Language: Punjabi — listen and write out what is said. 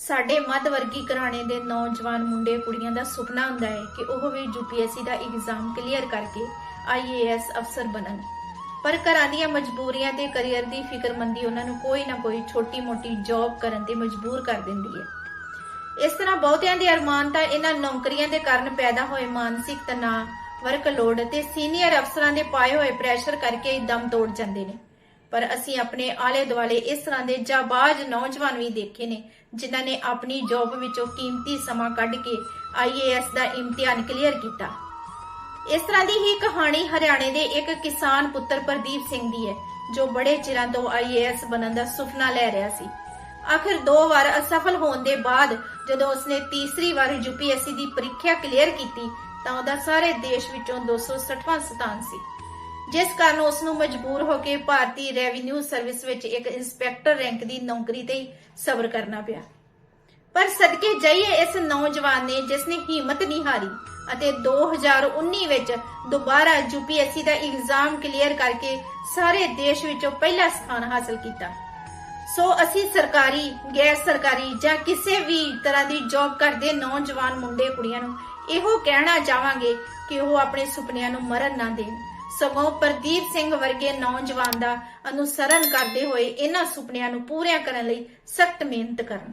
ਸਾਡੇ ਮੱਧ ਵਰਗੀ ਘਰਾਣੇ ਦੇ ਨੌਜਵਾਨ ਮੁੰਡੇ ਕੁੜੀਆਂ ਦਾ ਸੁਪਨਾ ਹੁੰਦਾ ਹੈ ਕਿ ਉਹ ਵੀ ਯੂਪੀਐਸਸੀ ਦਾ ਐਗਜ਼ਾਮ ਕਲੀਅਰ ਕਰਕੇ ਆਈਏਐਸ ਅਫਸਰ ਬਣਨ। ਪਰ ਘਰਾਂ ਦੀਆਂ ਮਜਬੂਰੀਆਂ ਤੇ ਕੈਰੀਅਰ ਦੀ ਫਿਕਰਮੰਦੀ ਉਹਨਾਂ ਨੂੰ ਕੋਈ ਨਾ ਕੋਈ ਛੋਟੀ-ਮੋਟੀ ਜੌਬ ਕਰਨ ਤੇ ਮਜਬੂਰ ਕਰ ਦਿੰਦੀ ਹੈ। ਇਸ ਤਰ੍ਹਾਂ ਬਹੁਤਿਆਂ ਦੇ ਅਰਮਾਨ ਤਾਂ ਇਹਨਾਂ ਨੌਕਰੀਆਂ ਦੇ ਕਾਰਨ ਪੈਦਾ ਹੋਏ ਮਾਨਸਿਕ ਤਣਾਅ ਵਰਕਲੋਡ ਤੇ ਸੀਨੀਅਰ ਅਫਸਰਾਂ ਦੇ ਪਾਏ ਹੋਏ ਪ੍ਰੈਸ਼ਰ ਕਰਕੇ ਦਮ ਤੋੜ ਜਾਂਦੇ ਨੇ। ਪਰ ਅਸੀਂ ਆਪਣੇ ਆਲੇ ਦੁਆਲੇ ਇਸ ਤਰ੍ਹਾਂ ਦੇ ਜਾਬਾਜ਼ ਨੌਜਵਾਨ ਵੀ ਦੇਖੇ ਨੇ, ਜਿਨ੍ਹਾਂ ਨੇ ਆਪਣੀ ਜੌਬ ਵਿੱਚੋਂ ਕੀਮਤੀ ਸਮਾਂ ਕੱਢ ਕੇ ਆਈਏਐਸ ਦਾ ਇਮਤਿਹਾਨ ਕਲੀਅਰ ਕੀਤਾ। ਇਸ ਤਰ੍ਹਾਂ ਦੀ ਹੀ ਕਹਾਣੀ ਹਰਿਆਣੇ ਦੇ ਇੱਕ ਕਿਸਾਨ ਪੁੱਤਰ ਪ੍ਰਦੀਪ ਸਿੰਘ ਦੀ ਹੈ, ਜੋ ਬੜੇ ਚਿਰਾਂ ਤੋਂ ਆਈਏਐਸ ਬਣਨ ਦਾ ਸੁਪਨਾ ਲੈ ਰਿਹਾ ਸੀ। ਆਖਿਰ ਦੋ ਵਾਰ ਅਸਫਲ ਹੋਣ ਦੇ ਬਾਅਦ ਜਦੋਂ ਉਸਨੇ ਤੀਸਰੀ ਵਾਰ ਯੂਪੀਐਸਸੀ ਦੀ ਪ੍ਰੀਖਿਆ ਕਲੀਅਰ ਕੀਤੀ, ਤਾਂ ਉਹਦਾ ਸਾਰੇ ਦੇਸ਼ ਵਿੱਚੋਂ 260ਵਾਂ ਸਥਾਨ ਸੀ। ਜਿਸ ਕਾਰਨ ਉਸ ਨੂੰ ਮਜਬੂਰ ਹੋ ਕੇ ਭਾਰਤੀ ਰੈਵਨਿਊ ਸਰਵਿਸ ਵਿੱਚ ਇੱਕ ਇੰਸਪੈਕਟਰ ਰੈਂਕ ਦੀ ਨੌਕਰੀ ਤੇ ਸਬਰ ਕਰਨਾ ਪਿਆ। ਪਰ ਸਦਕੇ ਜਾਈਏ ਇਸ ਨੌਜਵਾਨ ਨੇ ਜਿਸ ਨੇ ਹਿੰਮਤ ਨਹੀਂ ਹਾਰੀ ਅਤੇ 2019 ਵਿੱਚ ਦੁਬਾਰਾ ਯੂਪੀਐਸਸੀ ਦਾ ਇਗਜ਼ਾਮ ਕਲੀਅਰ ਕਰਕੇ ਸਾਰੇ ਦੇਸ਼ ਵਿੱਚੋਂ ਪਹਿਲਾ ਸਥਾਨ ਹਾਸਲ ਕੀਤਾ। ਸੋ ਅਸੀਂ ਸਰਕਾਰੀ, ਗੈਰ ਸਰਕਾਰੀ ਜਾਂ ਕਿਸੇ ਵੀ ਤਰ੍ਹਾਂ ਦੀ ਜੌਬ ਕਰਦੇ ਨੌਜਵਾਨ ਮੁੰਡੇ ਕੁੜੀਆਂ ਨੂੰ ਇਹੋ ਕਹਿਣਾ ਚਾਹਾਂਗੇ ਕਿ ਉਹ ਆਪਣੇ ਸੁਪਨਿਆਂ ਨੂੰ ਮਰਨ ਨਾ ਦੇਣ। ਸਗੋਂ ਪ੍ਰਦੀਪ ਸਿੰਘ ਵਰਗੇ ਨੌਜਵਾਨ ਦਾ ਅਨੁਸਰਨ ਕਰਦੇ ਹੋਏ ਇਹਨਾਂ ਸੁਪਨਿਆਂ ਨੂੰ ਪੂਰਿਆ ਕਰਨ ਲਈ ਸਖਤ ਮਿਹਨਤ ਕਰਨ।